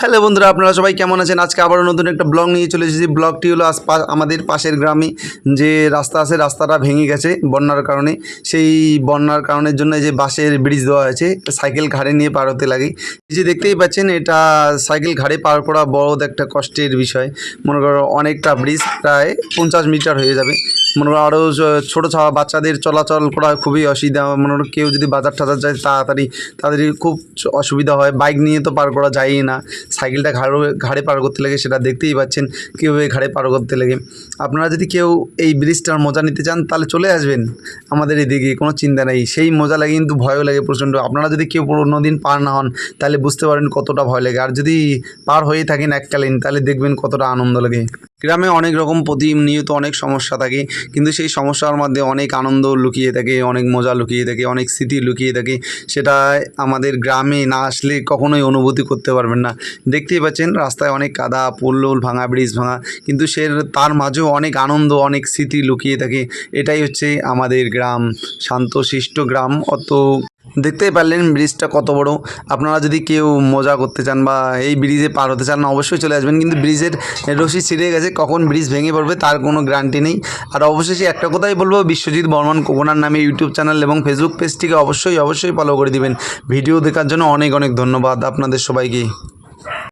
Hello বন্ধুরা, আপনারা সবাই কেমন আছেন? আজকে আবারও নতুন একটা ব্লগ নিয়ে চলে এসেছি। ব্লগটি হলো আমাদের পাশের গ্রামে যে রাস্তা আছে, রাস্তাটা ভেঙে গেছে বন্যার কারণে। সেই বন্যার কারণের জন্য যে বাসের ব্রিজ দেওয়া হয়েছে সাইকেল ঘাড়ে নিয়ে পার হতে লাগে। যে দেখতেই পাচ্ছেন, এটা সাইকেল ঘাড়ে পার করা বড় একটা কষ্টের বিষয়। মনে করো অনেকটা ব্রিজ প্রায় পঞ্চাশ মিটার হয়ে যাবে। মনে করো আরও ছোটো বাচ্চাদের চলাচল করা খুবই অসুবিধা। মনে করো কেউ যদি বাজার টাজার যায় তাড়াতাড়ি তাদের খুব অসুবিধা হয়। বাইক নিয়ে তো পার করা যায়ই না। সাইকেলটা ঘাড়ে ঘাড়ে পার করতে লাগে সেটা দেখতেই পাচ্ছেন কীভাবে ঘাড়ে পার করতে লাগে। আপনারা যদি কেউ এই ব্রিজটার মজা নিতে চান তাহলে চলে আসবেন আমাদের এদিকে, কোনো চিন্তা নেই। সেই মজা লাগে কিন্তু ভয়ও লাগে প্রচণ্ড। আপনারা যদি কেউ কোনো দিন পার না হন তাহলে বুঝতে পারেন কতটা ভয় লাগে। আর যদি পার হয়ে থাকেন এককালীন তাহলে দেখবেন কতটা আনন্দ লাগে। গ্রামে অনেক রকম প্রতিনিয়ত অনেক সমস্যা থাকে, কিন্তু সেই সমস্যার মধ্যে অনেক আনন্দ লুকিয়ে থাকে, অনেক মজা লুকিয়ে থাকে, অনেক স্মৃতি লুকিয়ে থাকে। সেটা আমাদের গ্রামে না আসলে কখনোই অনুভূতি করতে পারবেন না। দেখতেই পাচ্ছেন, রাস্তায় অনেক কাদা পোল্লোল ভাঙা, ব্রিজ ভাঙা, কিন্তু সে তার মাঝেও অনেক আনন্দ, অনেক স্মৃতি লুকিয়ে থাকে। এটাই হচ্ছে আমাদের গ্রাম, শান্তশিষ্ট গ্রাম, অত দেখতেই পারলেন ব্রিজটা কত বড়। আপনারা যদি কেউ মজা করতে চান বা এই ব্রিজে পার হতে চান, অবশ্যই চলে আসবেন। কিন্তু ব্রিজের রশি ছিঁড়ে গেছে, কখন ব্রিজ ভেঙে পড়বে তার কোনো গ্যারান্টি নেই। আর অবশেষে একটা কথাই বলব, বিশ্বজিৎ বর্মন কোকোনার নামে ইউটিউব চ্যানেল এবং ফেসবুক পেজটিকে অবশ্যই অবশ্যই ফলো করে দিবেন। ভিডিও দেখার জন্য অনেক অনেক ধন্যবাদ আপনাদের সবাইকে।